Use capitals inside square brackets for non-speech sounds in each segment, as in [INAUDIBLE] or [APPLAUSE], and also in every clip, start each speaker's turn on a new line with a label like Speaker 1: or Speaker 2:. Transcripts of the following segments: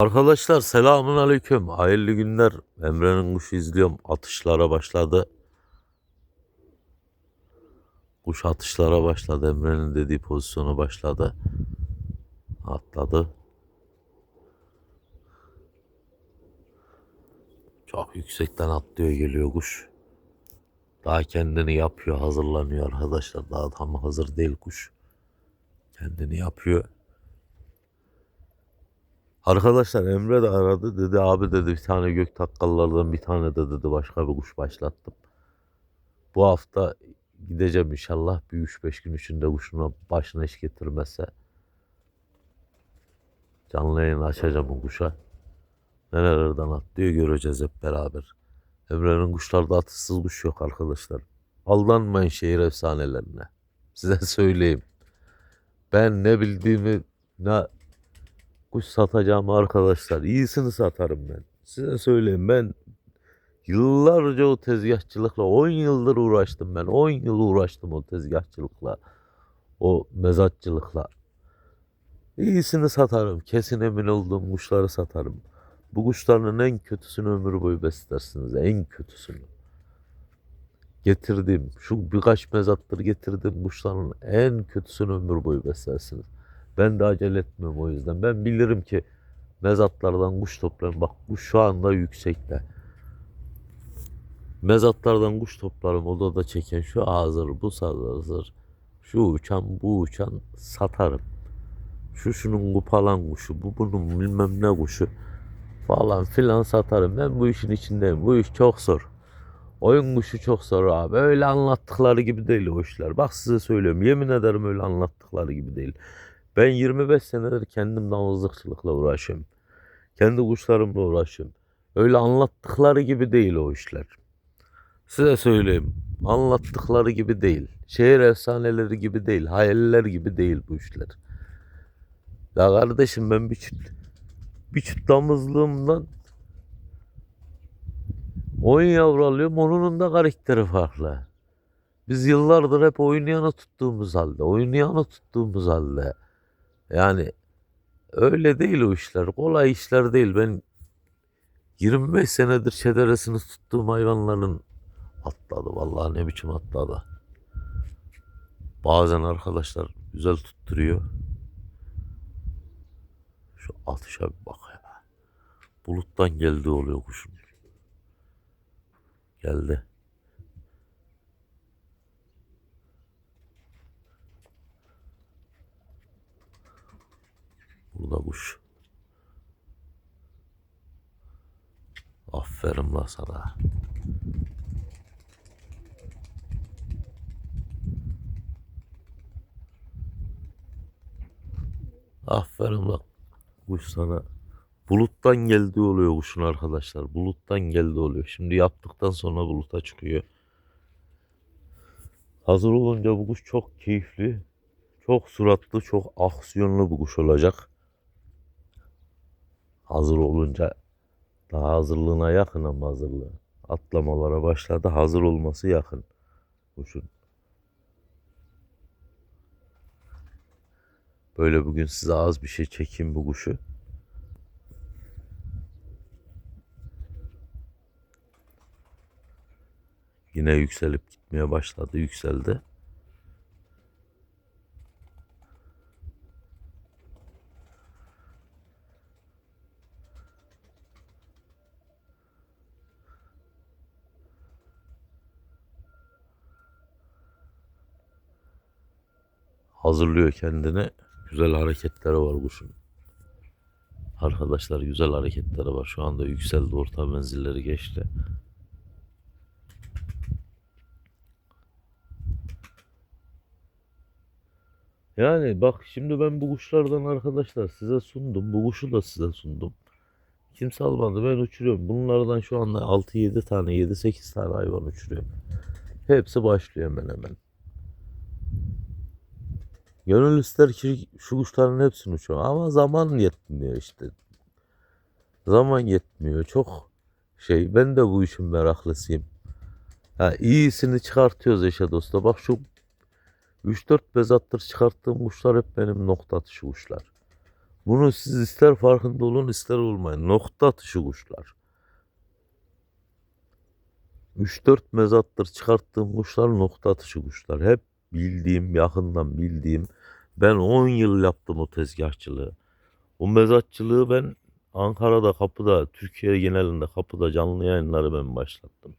Speaker 1: Arkadaşlar selamun aleyküm. Hayırlı günler. Emre'nin kuşu izliyorum. Atışlara başladı. Kuş atışlara başladı. Emre'nin dediği pozisyona başladı. Atladı. Çok yüksekten atlıyor geliyor kuş. Daha kendini yapıyor, hazırlanıyor arkadaşlar. Daha tam hazır değil kuş. Kendini yapıyor. Arkadaşlar Emre de aradı dedi abi dedi bir tane gök takkallardan bir tane de dedi başka bir kuş başlattım. Bu hafta gideceğim inşallah bir 3-5 gün içinde kuşuna başına iş getirmezse canlı yayın açacağım o kuşa. Nerelerden atlıyor göreceğiz hep beraber. Emre'nin kuşlarda atışsız kuş yok arkadaşlar. Aldanmayın şehir efsanelerine. Size söyleyeyim. Ben ne bildiğimi ne kuş satacağım arkadaşlar. İyisini satarım ben. Size söyleyeyim ben yıllarca o tezgahçılıkla 10 yıldır uğraştım ben. 10 yıl uğraştım o tezgahçılıkla. O mezatçılıkla. İyisini satarım. Kesin emin olduğum kuşları satarım. Bu kuşların en kötüsünü ömür boyu beslersiniz. En kötüsünü. Getirdiğim, şu birkaç mezattır getirdiğim kuşların en kötüsünü ömür boyu beslersiniz. Ben de acele etmiyorum o yüzden. Ben bilirim ki mezatlardan kuş toplarım. Bak bu şu anda yüksekte. Mezatlardan kuş toplarım. Odada çeken şu hazır, bu hazır. Şu uçan, bu uçan satarım. Şu şunun kupalan kuşu, bu bunun bilmem ne kuşu falan filan satarım. Ben bu işin içindeyim. Bu iş çok zor. Oyun kuşu çok zor abi. Öyle anlattıkları gibi değil o işler. Bak size söylüyorum. Yemin ederim öyle anlattıkları gibi değil. Ben 25 senedir kendim damızlıkçılıkla uğraşıyorum. Kendi kuşlarımla uğraşıyorum. Öyle anlattıkları gibi değil o işler. Size söyleyeyim. Anlattıkları gibi değil. Şehir efsaneleri gibi değil. Hayaller gibi değil bu işler. Ya kardeşim ben bir çift, bir çift damızlığımdan oyun yavru alıyorum. Onun da karakteri farklı. Biz yıllardır hep oynayanı tuttuğumuz halde, oynayanı tuttuğumuz halde. Yani öyle değil o işler. Kolay işler değil. Ben 25 senedir çederesini tuttuğum hayvanların atladı. Vallahi ne biçim atladı. Bazen arkadaşlar güzel tutturuyor. Şu atışa bir bak ya. Buluttan geldi oluyor kuşun. Geldi. Burada kuş. Aferin la sana. Aferin la kuş sana. Buluttan geldi oluyor kuşun arkadaşlar. Buluttan geldi oluyor. Şimdi yaptıktan sonra buluta çıkıyor. Hazır olunca bu kuş çok keyifli. Çok suratlı, çok aksiyonlu bir kuş olacak. Hazır olunca daha hazırlığına yakın ama hazırlığı. Atlamalara başladı. Hazır olması yakın kuşun. Böyle bugün size az bir şey çekeyim bu kuşu. Yine yükselip gitmeye başladı. Yükseldi. Hazırlıyor kendini. Güzel hareketleri var kuşun. Arkadaşlar güzel hareketleri var. Şu anda yükseldi. Orta menzilleri geçti. Yani bak şimdi ben bu kuşlardan arkadaşlar size sundum. Bu kuşu da size sundum. Kimse almadı. Ben uçuruyorum. Bunlardan şu anda 6-7 tane, 7-8 tane hayvan uçuruyorum. Hepsi başlıyor hemen hemen. Gönül ister ki şu kuşların hepsini uçuyor ama zaman yetmiyor işte. Zaman yetmiyor. Çok şey ben de bu işin meraklısıyım. Ha, iyisini çıkartıyoruz eşe dosta. Bak şu 3-4 bezattır çıkarttığım kuşlar hep benim nokta atışı kuşlar. Bunu siz ister farkında olun ister olmayın. Nokta atışı kuşlar. 3-4 mezattır çıkarttığım kuşlar nokta atışı kuşlar. Hep bildiğim, yakından bildiğim. Ben 10 yıl yaptım o tezgahçılığı. O mezatçılığı ben Ankara'da kapıda, Türkiye genelinde kapıda canlı yayınları ben başlattım.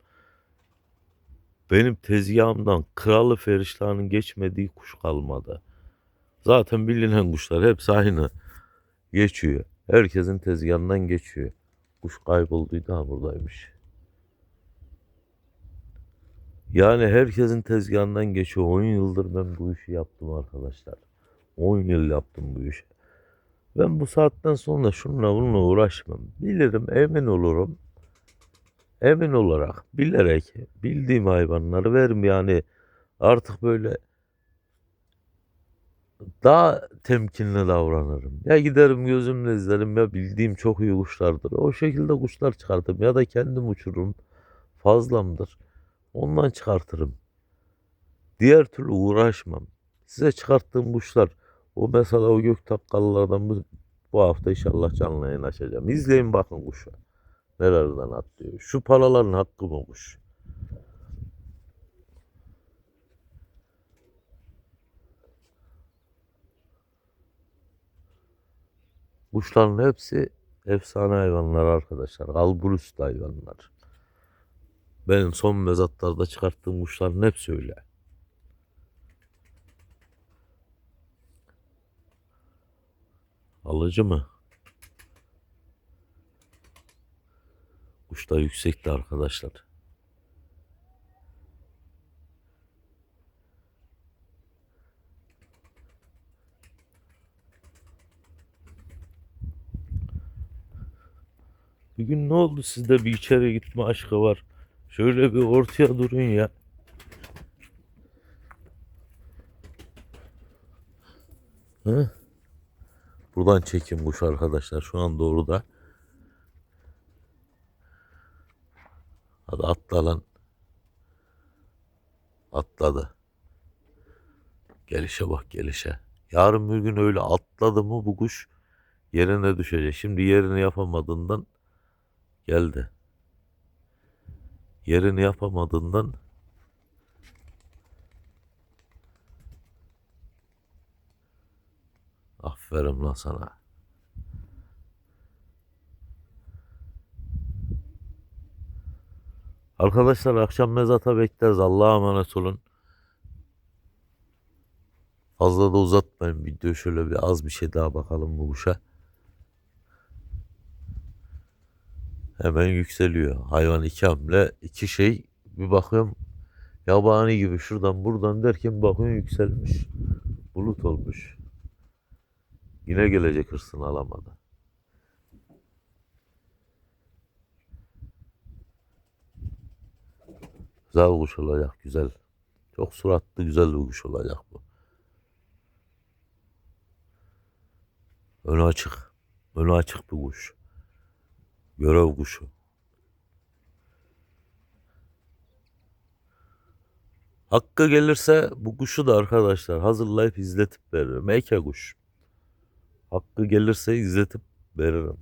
Speaker 1: Benim tezgahımdan kralı feriştahının geçmediği kuş kalmadı. Zaten bilinen kuşlar hepsi aynı. Geçiyor. Herkesin tezgahından geçiyor. Kuş kaybolduydu ha buradaymış. Yani herkesin tezgahından geçiyor. 10 yıldır ben bu işi yaptım arkadaşlar. 10 yıl yaptım bu işi. Ben bu saatten sonra şununla bununla uğraşmam. Bilirim, emin olurum. Emin olarak, bilerek, bildiğim hayvanları verim yani artık böyle daha temkinli davranırım. Ya giderim gözümle izlerim ya bildiğim çok iyi kuşlardır. O şekilde kuşlar çıkartırım ya da kendim uçururum. Fazlamdır. Ondan çıkartırım. Diğer türlü uğraşmam. Size çıkarttığım kuşlar o mesela o gök takkalılardan bu, bu hafta inşallah canlı yayın açacağım. İzleyin bakın kuşu. Nelerden atlıyor. Şu paraların hakkı mı kuş? Kuşların hepsi efsane hayvanlar arkadaşlar. Kalburüstü hayvanlar. Benim son mezatlarda çıkarttığım kuşların hepsi öyle. Alıcı mı? Kuş yüksekti arkadaşlar. Bugün ne oldu sizde bir içeri gitme aşkı var. Şöyle bir ortaya durun ya. Hı? Buradan çekim kuş arkadaşlar şu an doğruda. Hadi atla lan. Atladı. Gelişe bak gelişe. Yarın bir gün öyle atladı mı bu kuş yerine düşecek. Şimdi yerini yapamadığından geldi. Yerini yapamadığından aferin lan sana. Arkadaşlar akşam mezata bekleriz. Allah'a emanet olun. Fazla da uzatmayın video şöyle bir az bir şey daha bakalım bu kuşa. Hemen yükseliyor. Hayvan iki hamle iki şey bir bakıyorum yabani gibi şuradan buradan derken bakıyorum yükselmiş. Bulut olmuş. Yine gelecek hırsını alamadı. Güzel kuş olacak güzel. Çok suratlı güzel bir kuş olacak bu. Önü açık. Önü açık bir kuş. Görev kuşu. Hakkı gelirse bu kuşu da arkadaşlar hazırlayıp izletip veririm. Eke kuş. Hakkı gelirse izletip veririm.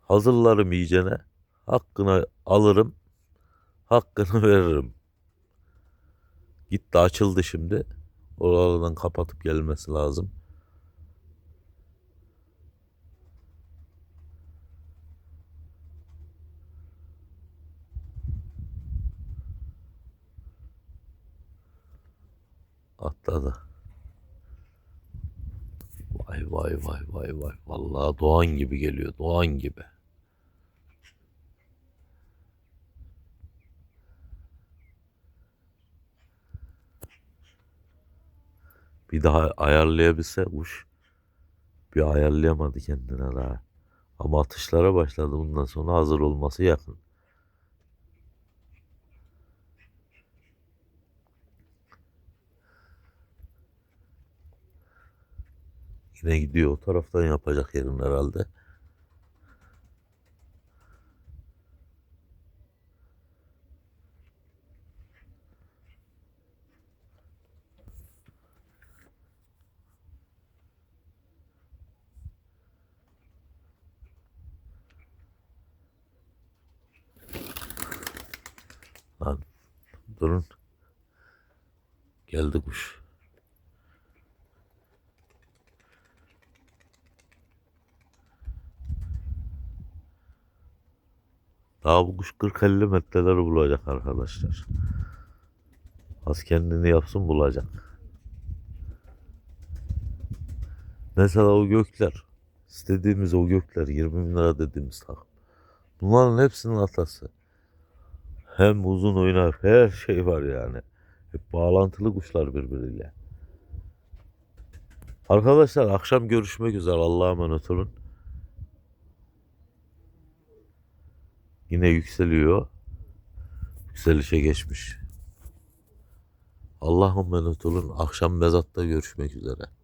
Speaker 1: Hazırlarım iyicene. Hakkını alırım. Hakkını [LAUGHS] veririm. Gitti açıldı şimdi. Oralardan kapatıp gelmesi lazım. Atladı. Vay vay vay vay vay. Vallahi Doğan gibi geliyor. Doğan gibi. Bir daha ayarlayabilse kuş. Bir ayarlayamadı kendine daha. Ama atışlara başladı bundan sonra hazır olması yakın. Yine gidiyor o taraftan yapacak yerim herhalde. Lan durun. Geldi kuş. Daha bu kuş 40-50 metreleri bulacak arkadaşlar. Az kendini yapsın bulacak. Mesela o gökler. istediğimiz o gökler 20 bin lira dediğimiz takım. Bunların hepsinin atası. Hem uzun oynar her şey var yani. Hep bağlantılı kuşlar birbiriyle. Arkadaşlar akşam görüşmek üzere. Allah'a emanet olun. Yine yükseliyor. Yükselişe geçmiş. Allah'a emanet olun. Akşam mezatta görüşmek üzere.